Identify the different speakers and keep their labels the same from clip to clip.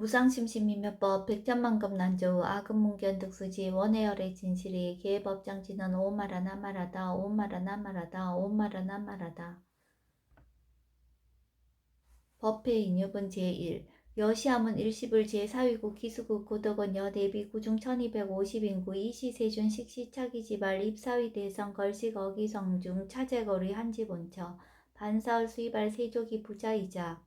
Speaker 1: 무상심심이며법 백천만급 난조우 아금문견 득수지 원해열의 진실이 계법장지는 오마라 나 마라다 오마라 나 마라다 오마라 나 마라다. 법회 인유분 제1 여시함은 일시불 제4위국 기수국 고덕원 여대비 구중 1250인구 이시세준 식시차기지발 입사위 대성 걸식 어기성중 차제거리 한지본처. 반사을 수입할 세조기 부자이자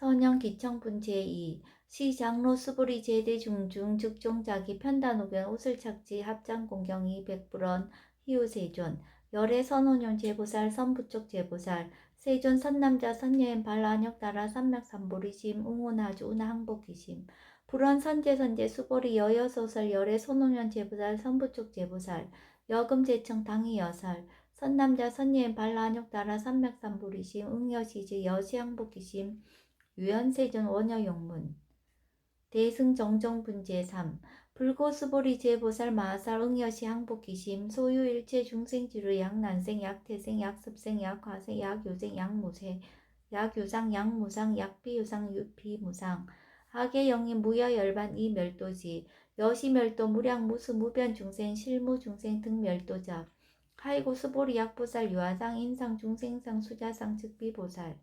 Speaker 1: 선영 기청분 제2 시장로 수부리 제대 중중 즉종자기 편단호견 옷을 착지 합장 공경이 백불원 희우세존 열애 선원용 제보살 선부쪽 제보살 세존 선남자 선여인 발안역 따라 삼맥삼보리심 웅운하주 운항복기심. 불원 선제 선제 수보리 여여소설 열애 선원용 제보살 선부쪽 제보살 여금 제청 당이 여살 선남자 선여인 발안역 따라 삼맥삼보리심 응여시지 여시항복기심 유연세전 원여용문 대승정정분제 3 불고수보리 제보살 마살 응여시 항복기심 소유일체 중생지루 약난생 약태생 약습생 약화생 약요생 약무세 약유상 약무상 약비유상 유비무상 하계영인 무야열반 이멸도지 여시멸도 무량무수 무변중생 실무중생 등멸도자 하이고 수보리 약보살 유아상 인상 중생상 수자상 즉비보살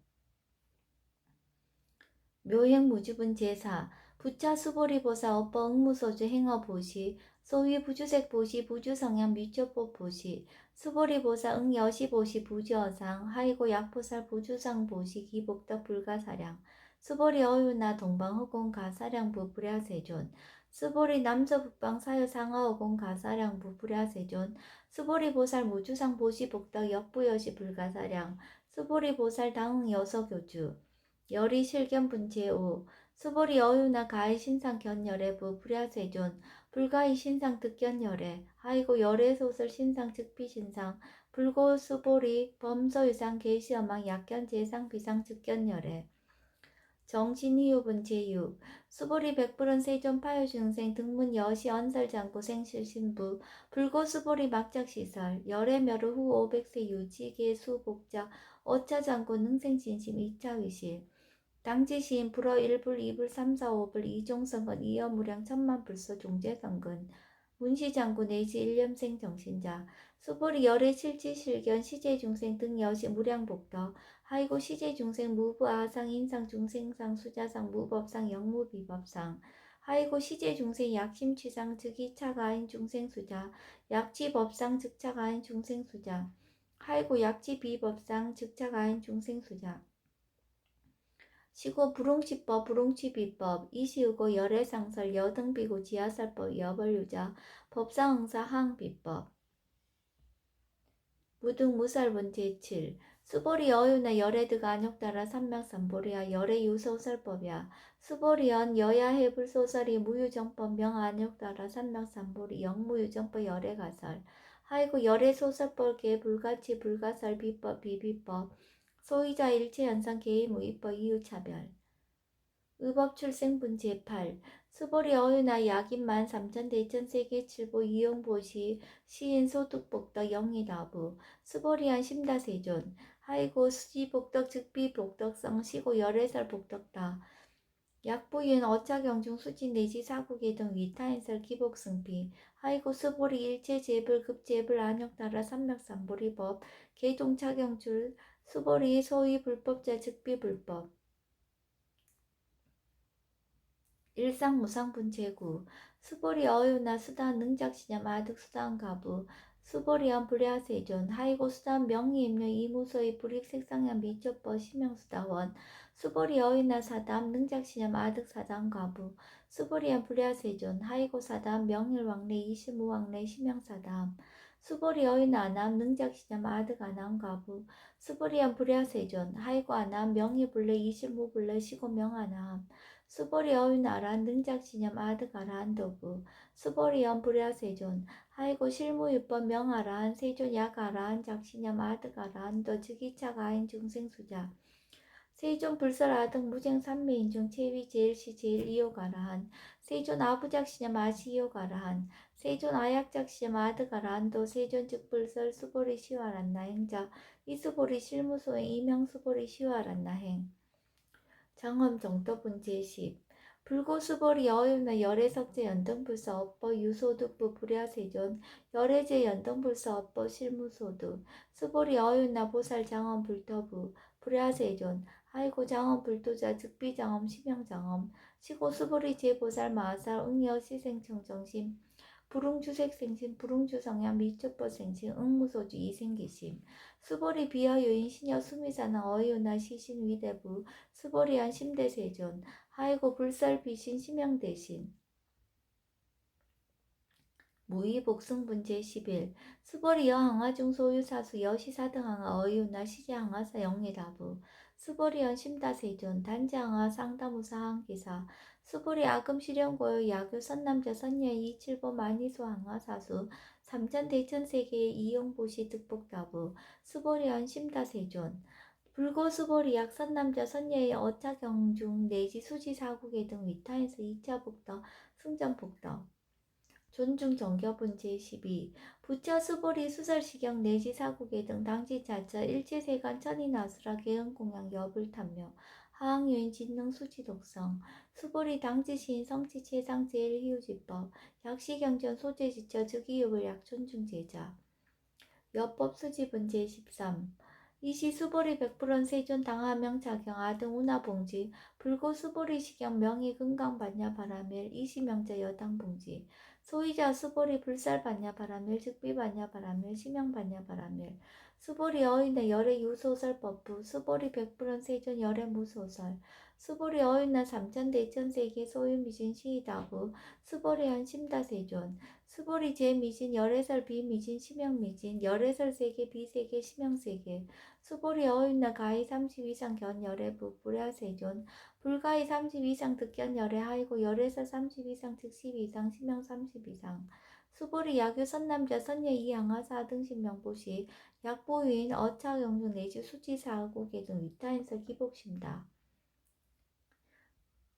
Speaker 1: 묘행 무주분 제사 부차 수보리 보사 업보 응무소주 행어 보시 소위 부주색 보시 부주성향 미초법 보시 수보리 보사 응 여시 보시 부주어상 하이고 약보살 부주상 보시 기복덕 불가사량 수보리 어유나 동방허공 가사량 부 불야세존 수보리 남서 북방 사유 상하어공 가사량 부 불야세존 수보리 보살 무주상 보시 복덕 역부여시 불가사량 수보리 보살 당응 여서교주 열이 실견 분체우 수보리 어유나 가히 신상 견열의 부 불야세존 불가히 신상 득견열의 하이고 열의 소설 신상 즉비 신상 불고 수보리 범서 유상 계시어망 약견 제상 비상 즉견열의 정신이유 분체유 수보리 백불은 세존 파유중생 등문 여시 언설장고 생실신부 불고 수보리 막작시설 열의 멸후 후 500세 유지계 수복자 어차장고 능생진심 이차위실 당지시인 불어 1불 2불 3 4 5불 이종성근 이여무량 천만 불소 종제성근. 문시장구 내지 일념생 정신자 수보리 열의 실지 실견 시제 중생 등 여시 무량복덕. 하이고 시제 중생 무부 아상 인상 중생상 수자상 무법상 영무비법상. 하이고 시제 중생 약심 취상 즉이차가인 중생 수자 약지법상 즉차가인 중생 수자. 하이고 약지비법상 즉차가인 중생 수자 시고 불응치법 불응치비법 이시우고 열애상설 여등비고 지하설법 여벌유자 법상응사 항비법. 무등무살분 제7 수보리 어유나 열애드가 안욕따라 삼명삼보리야 열애 유소설법이야. 수보리언 여야해불소설이 무유정법 명안욕따라 삼명삼보리 영무유정법 열애가설. 하이고 열애소설법계 불가치 불가설 비법 비비법 소유자 일체 현상 개의 무위법 이유 차별. 의법 출생분 제8 수보리 어유나 약인만 삼천 대천 세계 칠보 이용보시 시인 소득복덕 영희다부. 수보리한 심다세존. 하이고 수지복덕 즉비복덕성 시고 열애설 복덕다. 약부인 어차경중 수진 내지 사국의 등 위타인설 기복승피 하이고 수보리 일체 제불 급제불 안역따라 삼맥삼보리법 개종차경줄 수보리 소위 불법자 즉비불법. 일상무상분제구. 수보리 어유나 수단 능작시냐 마득 수단 가부. 수보리한 불야세존 하이고 수단 명의임료 이무소의 불익색상향 미초법 심명수다원. 수보리 어유나 사담 능작시냐 마득 사단 가부. 수보리한 불야세존 하이고 사담 명일왕래 이시무왕래 심명사담 수보리 어인 아남 능작시냐 마득 아남 가부. 수보리안 불야세존. 하이고 아남 명의불래 이실무불래 시고명 아남 수보리 어인 아란 능작시냐 마득 아란 도부. 수보리안 불야세존. 하이고 실무유법 명아란 세존 약아란 작시냐 마득 아란 도 즉이차가 아인 중생수자 세존 불설아등 무쟁 삼매인 중 체위 제일시 제일 이요가라한 세존 아부작시냐 마시이요가라한 세존 아약작시냐 마드가라한도 세존 즉불설 수보리 시와란나 행자 이수보리 실무소의 이명수보리 시와란나 행. 정엄 정도분 제10 불고수벌이 어윤나 열애석제 연등불사 업보 유소득부 불야세존 열애제 연등불사 업보 실무소득. 수벌이 어윤나 보살 장엄 불터부 불야세존 아이고 장엄 불도자 즉비 장엄 심형 장엄 시고 수벌이 제보살 마살 응여 시생 청정심 불응주색생심 불응주 성향 미초법생심 응무소주 이생기심. 수벌이 비하요인 신여 수미사나 어이오나 시신 위대부 수벌이한 심대세존 하이고 불살 비신 심양 대신. 무의 복승분제 11 수벌이 여항아중 소유사수 여시사 등항아 어이우나 시제항아사 영예다부 수벌이연 심다세존 단지항아 상다무사항기사 수벌이 아금시령고요 야교 선남자 선녀 이 칠보 만이소항아 사수 삼천 대천세계의 이용보시 득복다부 수벌이연 심다세존. 불고수벌이 약선남자 선녀의 어차경중 내지 수지 사국의 등 위타에서 2차 복덕 승전 복덕 존중 정겨분 제12 부처 수보리 수설시경 내지 사국의 등 당지자처 일체세간 천인아수라 개은공양 여불 탐묘 하항유인 진능 수지 독성 수보리 당지시인 성지 최상 제일 희우지법 약시경전 소재 지처 즉이육을 약존중 제자. 여법 수지분 제13 이시 수보리 백불원 세존 당하명 자경 아등 운하봉지 불고 수보리 시경 명의 금강 반야 바라멜 이시 명자 여당 봉지 소이자 수보리 불살 반야 바라멜 즉비 반야 바라멜 심형 반야 바라멜 수보리 어인의 열의 유소설 법부 수보리 백불원 세존 열의 무소설 수보리 어인나 삼천 대 천 세계 소유 미진 시이다부 수보리 한 심다 세존. 수보리 제미진 열애설 비미진 심형미진 열애설 세계 비 세계 심형 세계. 수보리 어윤나 가히 30 이상 견 열애 부불야 세존. 불가히 30 이상 득견 열애 하이고 열애설 30 이상 즉십 이상 심형 30 이상. 수보리 야교 선남자 선녀 이양하사 등 신명보시. 약보유인 어차경중 내지 수지사하고 계 등 위타인서 기복심다.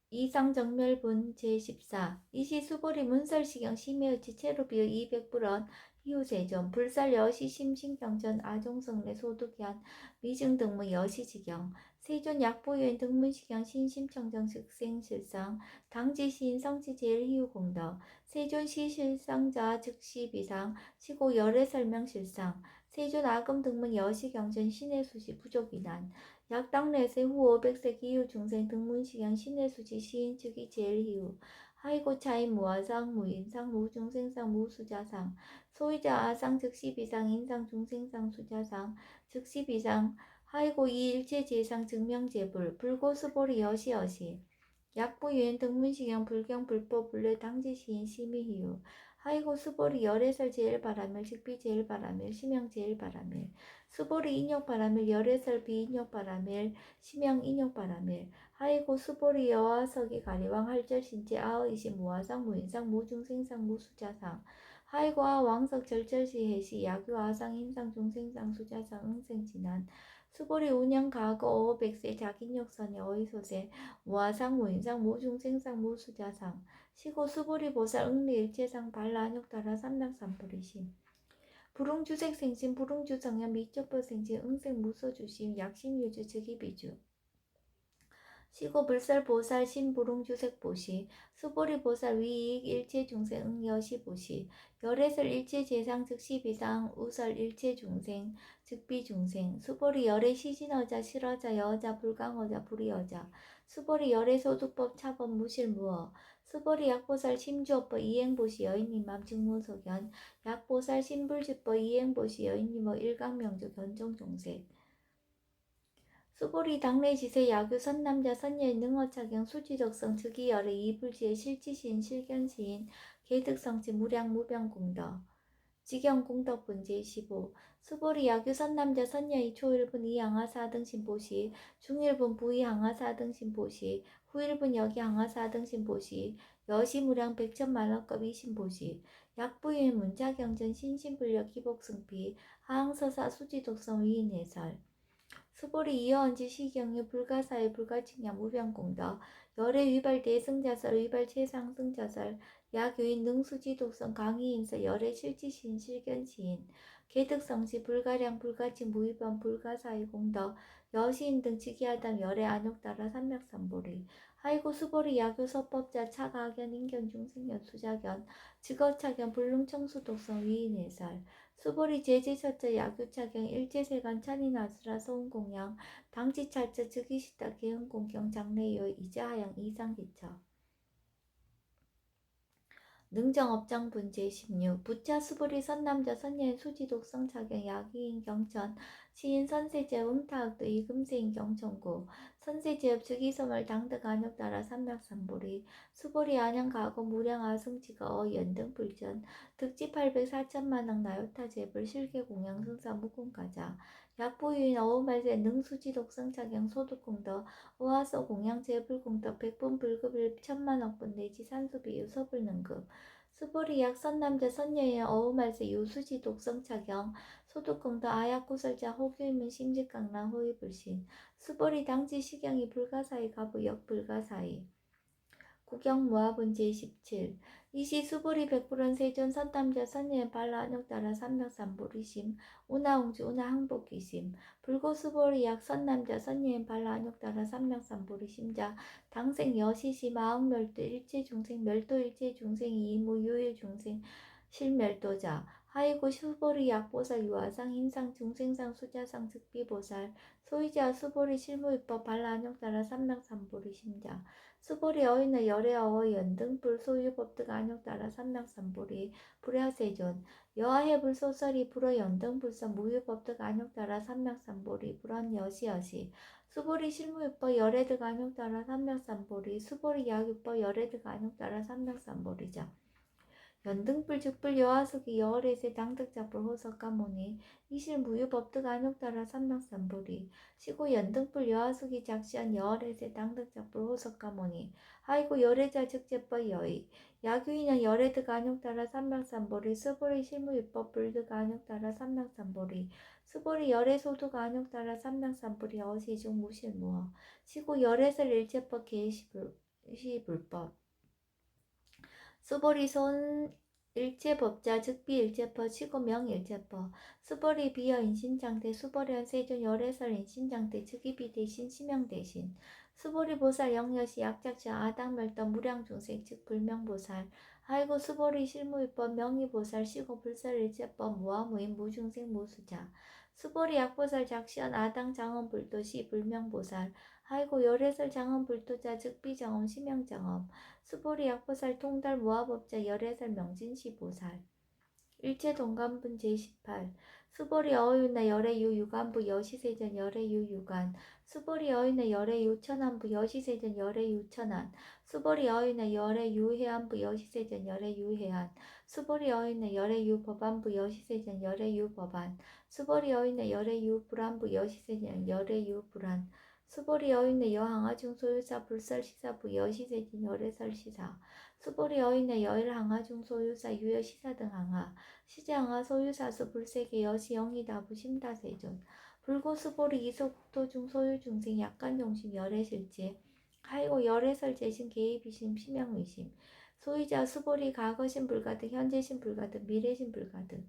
Speaker 1: 이상정멸분 제14 이시 수보리 문설시경 심해의치 체로비어 200불원 희우세전 불살 여 시 심신경전 아종성내 소득연 미증등무 여시지경 세존 약보유인 등문시경 신심청정 즉생실상 당지시인 성지제일 희우공덕 세존 시 실상자 즉시 비상 시고 열애 설명실상 세존 아금 등문 여시 경전 신의 수시 부족이난 약당내세 후 500세 기후 중생 등문시경 신의 수지 시인 측이 제일 희우 하이고 차인 무아상 무인상 무중생상 무수자상 소이자 아상 즉시 비상 인상 중생상 수자상 즉시 비상 하이고 이일체 제상 증명제불 불고수보리 여시여시. 약부유엔 등문시경 불경 불법 불례 당지시인 심의희유 하이고 수보리 열애설 제일 바라멜 즉비 제일 바라멜 심형 제일 바라멜 수보리 인욕 바라멜 열애설 비인욕 바라멜 심형 인욕 바라멜 하이고 수보리 여화석이 가리왕 할절 신체 아의시 무화상 무인상 무중생상 무수자상. 하이고 아 왕석 절절시 해시 야규 아상 인상 중생상 수자상 응생진한 수보리 운영 가거 어백세 자긴욕선의 어이소세. 무화상 무인상 무중생상 무수자상 시고 수보리 보살 응리 일체상 발라욕따라 삼락삼불이심. 불응주색 생신 불응주 성현 미적법 생신 응생 무소주심 약심유주 즉이 비주. 시고 불살 보살 신 불응주색 보시 수보리 보살 위익 일체 중생 응여시 보시 열애설 일체 재상 즉시 비상 우설 일체 중생 즉비 중생 수보리 열애 시신어자 실어자 여자 불강어자 불이어자 수보리 열애 소득법 차법 무실 무어 수보리 약보살 심주어법 이행보시 여인님맘 증무소견 약보살 신불주법 이행보시 여인님어 일강명주 견정종색 수보리 당내지세 야규 선남자 선녀의 능어차경 수지적성 즉이열의 이불지의 실지시인 실견시인 개득성지 무량 무병공덕 지경공덕분 제 15 수보리 야규 선남자 선녀의 초일분 이양하사 등신보시 중일분 부이양하사 등신보시 후일분 여기양하사 등신보시 여시무량 백천만원급 이 신보시 약부인 문자경전 신신불력 기복승피 하항서사 수지독성 위인해설. 수보리 이어언지 시경유 불가사의 불가칭량 무병공덕 열의 위발 대 승자설 위발 최상 승자설 야교인 능수지 독성 강의인서 열의 실지신 실견시인 개득성시 불가량 불가칭 무위반 불가사의 공덕 여시인 등 직이하담 열의 안욕 따라 삼맥삼보리 하이고 수보리 야교 서법자 차가견 인견 중생견 수자견 직업차견 불능청수 독성 위인해살 수보리 제지처자 야교차견 일제세간 찬인아수라 소음공양 당지찰자 즉위시다 개흥공경 장래요 이자하양 이상기처 능정업장 분 제 16 부차 수보리 선남자 선녀인 수지독성 차경 야기인 경천 시인 선세제 음타학도 이금세인 경천구 선세제업 즉위섬을 당득 안역 따라 삼맥삼보리 수보리 안양 가고 무량 아승지가 어 연등 불전 득지 800 4천만억 나요타 제불 실계 공양 승사 무공가자 약보유인 어우말세 능수지 독성차경 소득공더 우하서 공양 제불공더 백분 불급일 천만억분 내지 산수비 유 서불능급 수보리 약 선남자 선녀의 어우말세 유수지 독성차경 소득공더 아약구설자 호규임은 심직강남 호위불신 수보리 당지 시경이 불가사의 가부 역불가사의. 구경무화분 제17 이시 수보리 백불원 세존 선담자 선녀의 발라 안역 따라 삼명삼보리심 우나웅주 우나항복기심 불고수보리 약 선남자 선녀의 발라 안역 따라 삼명삼보리심자 당생 여시시 마음멸도 일체중생 멸도 일체 중생이 이무 유일중생 실멸도자 하이고 수보리 약보살 유아상 인상 중생상 수자상 즉비보살 소이자 수보리 실무입법 발라 안역 따라 삼명삼보리 심자 수보리 어인의 열애 어의 연등불 소유법득 안역 따라 삼명삼보리 불야세존 여하해 불 소설이 불어 연등불선 무유법득 안역 따라 삼명삼보리 불원 여시여시. 수보리 실무유법 열애득 안역 따라 삼명삼보리 수보리 약유법 열애득 안역 따라 삼명삼보리자 연등불 즉불 여하숙이 여월에세 당득자불 호석가모니 이실 무유법득 안역 따라 삼명삼보리 시고 연등불 여하숙이 작시한 여월에세 당득자불 호석가모니 하이고 열애자 즉제법 여의 야규인은 열애득 안역 따라 삼명삼보리 수보리 실무유법 불득 안역 따라 삼명삼보리 수보리 열애소득 안역 따라 삼명삼보리 어시중 무실무어 시고 열애설 일제법 개시불법 수보리 손 일체법자 즉비 일체법 치고 명 일체법. 수보리 비어 인신장대 수보리한 세존 열애설 인신장대 즉이비 대신 심형 대신. 수보리 보살 영여시 약작자 아당멸도 무량중생 즉 불명보살. 하이고 수보리 실무위법 명의보살 시고 불설일체법 무아무인 무중생 무수자. 수보리 약보살 작시한 아당 장엄 불도시 불명보살. 하이고 열애설 장엄 불도자 즉비장엄 심형장엄 수보리 약보살 통달 모아법자 열애설 명진시보살 일체 동간분 제18 수보리 어유나 열애유 유간부 여시세전 열애유 유간 수보리 어유나 열애유 천안부 여시세전 열애유 천안 수보리 어유나 열애유 해안부 여시세전 열애유 해안 수보리 어유나 열애유 법안부 여시세전 열애유 법안 수보리 어유나 열애유 불안부 여시세전 열애유 불안 수보리 여인의 여항아 중 소유사 불설시사 부 여시세진 열애설시사 수보리 여인의 여일항아 중 소유사 유여시사 등 항아 시제항아 소유사수 불세계 여시 영이다 부 심다세존 불고수보리 이소국토 중 소유 중생 약간 용심 열애실제 하이고 열애설 재신 개입이심 심양의심 소유자 수보리 과거신 불가득 현재신 불가득 미래신 불가득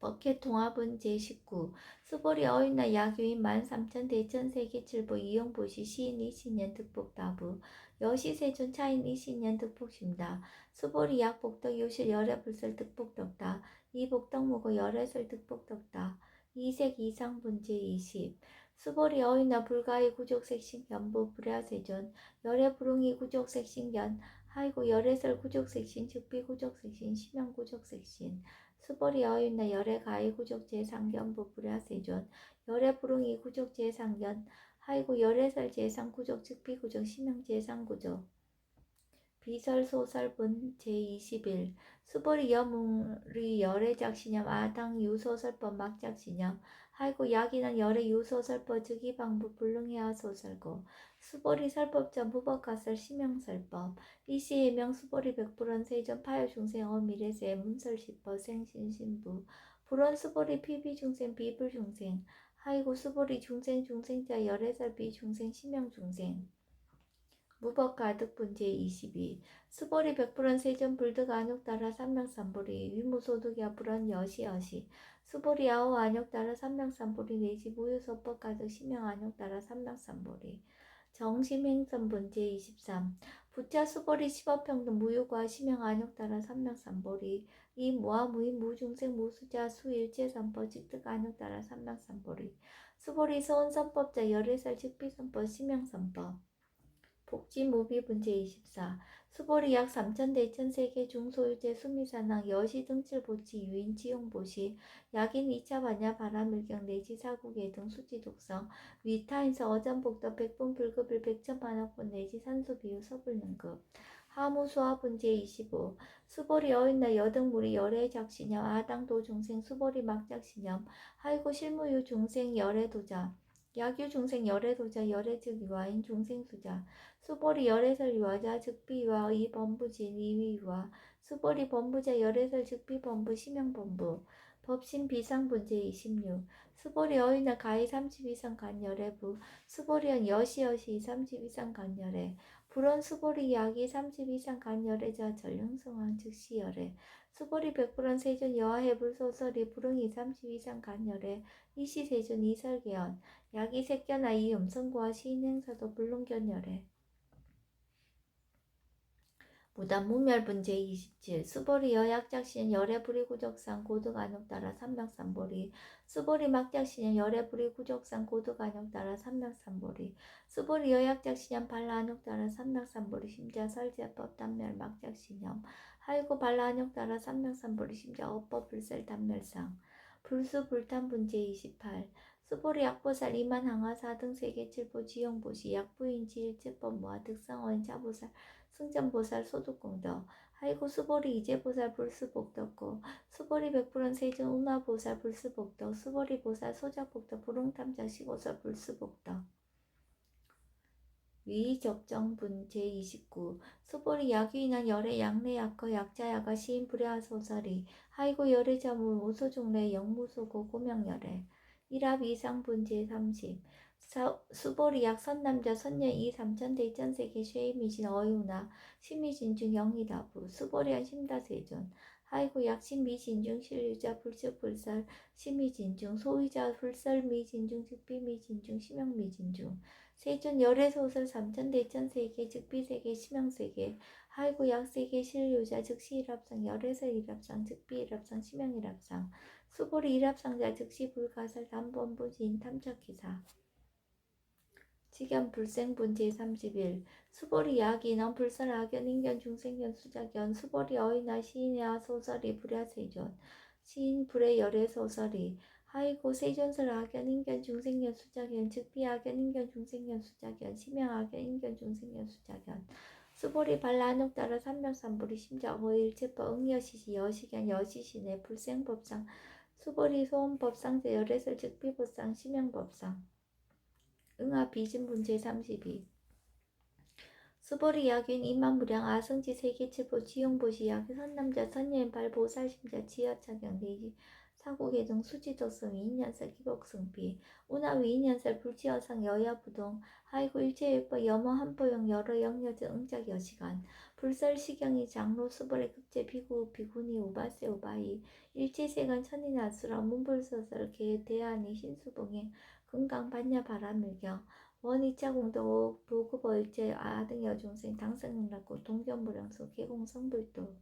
Speaker 1: 버켓 통합은 제19 수보리 어인나 야교인 13,000 대천 세계 칠보 이용보시 시인 이신년 득복 다부 여시 세존 차인 이신년 득복 심다 수보리 약 복덕 요실 열애 불설 득복 덕다 이 복덕 무고 열애설 득복 덕다 이색 이상 분 제 20 수보리 어인나 불가의 구족색신 견부 불야세존 열애 불응이 구족색신견 하이고 열애설 구족색신 즉비 구족색신 심형 구족색신 수보리 어윤나 열애 가히 구족 제 상견부 불야세존. 열애 부릉이 구족 제 상견. 하이고 열애설 제 상 구족 즉비 구족 심형 제 상 구족 비설 소설분 제21 수보리 여물이 열애 작신념 아당 유소설법 막작신념 하이고 약이는 열애 유소설법 즉이 방부 불능해야 소설고 수보리 설법전 무법가설 심형설법 이시해명 수보리 백불원 세전 파요중생 어미래세 문설시법 생신신부 불원 수보리 피비중생 비불중생 하이고 수보리 중생 중생자 열애설 비중생 심형중생 무법 가득 분제 22 수보리 백불원 세전 불득 안욕 따라 삼명삼보리 위무소득 야 불원 여시 여시. 수보리 아오 안욕 따라 삼명삼보리 내지 무효소법 가득 심형 안욕 따라 삼명삼보리 정심행선 분제 23 부자 수보리 십업평등 무효과 심형 안욕 따라 삼명삼보리 이 무아 무인 무중생 무수자 수일제선법 직득 안욕 따라 삼명삼보리 수보리 서원선법자 열애살 즉비선법 심형선법 복지무비 분제 24 수보리 약 3천 대천 세계 중소유재 수미산항 여시 등칠 보치 유인 지용 보시 약인 2차 반야 바람일경 내지 사국의 등 수지 독성 위타인서 어전복덕 백분 불급일 백천 반학분 내지 산소 비유 서불 능급. 하무 수화 분제 25 수보리 어인나 여등무리 열애 작신염 아당도 중생 수보리 막작신염 하이고 실무유 중생 열애 도자 약유 중생 열애 도자 열애 즉 유아인 중생 수자. 수보리 열애설 유아자 즉비 유아 이 범부진 이위 유아. 수보리 범부자 열애설 즉비 범부 심형 범부. 법신 비상 분제 26 수보리 어인나 가히 30 이상 간열애부. 수보리언 여시 여시 30 이상 간열애. 불원 수보리 약이 30 이상 간열애자 전령성왕 즉시열애 수보리 백불원 세전 여하해불 소설이 불응이 30 이상 간열애 이시세전 이설계연 약이 색견아 이 음성과 시인 행사도 불능견열애 무단 무멸분 제 27 수보리 여약작신 열애불이 구적상 고득안욕 따라 삼명삼보리 수보리 막작신연 열애불이 구적상 고득안욕 따라 삼명삼보리 수보리 여약작신연 발라안욕 따라 삼명삼보리 심자 설제법 단멸 막작신연 하이고 발라안욕 따라 삼명삼보리 심자 어법 불셀 단멸상 불수 불탄 분제 28 수보리 약보살 이만 항하 사 등 세계 칠보 지용보시 약부인지 일제법 모아 득상원 자보살 승전보살 소득공덕 하이고 수보리 이제보살 불수복덕고 수보리 백불원 세전 운하보살 불수복덕 수보리 보살 소작복덕 불응탐자 시보살 불수복덕 위적정분 제29 수보리 약유인한 열애 약내 약거 약자야가 시인 불야하 소설이 하이고 열애자물 무소중래 영무소고 고명열애 일합 이상분 제30 수보리 약 선남자 선녀 이 삼천대 이천세계 쉐이미진 어유나 심미진중 영이다부. 수보리한 심다세존 하이고 약 신미진중 실유자 불수불설 심미진중 소유자 불설미진중 즉비미진중 심형미진중. 세존 열애소설 삼천대 이천세계 즉비세계 심형세계 하이고 약세계 실유자 즉시일합상 열애설 일합상 즉비일합상 심형일합상. 수보리 일합상자 즉시 불가설 담본부진 탐착기사 직연 불생분 제31 수보리 야기는 불설 악연 인견 중생견 수작견 수보리 어이나 시인의 소설이 불야세존 시인 불의 열애 소설이 하이고 세존설 악연 인견 중생견 수작견 즉비 악연 인견 중생견 수작견 심형 악연 인견 중생견 수작견 수보리 발라안옥 따라 삼명삼보리 심자 어일체법 응여시시 여시견 여시신의 불생법상 수보리 소원법상 제 열애설 즉비법상 심형법상 응아 비진분 제32 수보리 약윈 이만무량 아성지 세계칠보 지용보시 약 선남자 선녀인 발 보살심자 지하차경 내지 사고계 등 수지덕성 위인연설 기복성비. 운하위 인연설 불지어상 여야부동 하이고 일체일법 염어 한포용 여러 영여제 응작 여시간. 불설시경이 장로 수벌의 급제 비구 비구니 우바세 우바이. 일체세간 천인아수라 문불서설 개 대안이 신수봉에 금강 반야 바람일경 원이차 공도 보급어일제 아등 여중생 당성능락고 동견불량소 개공성불도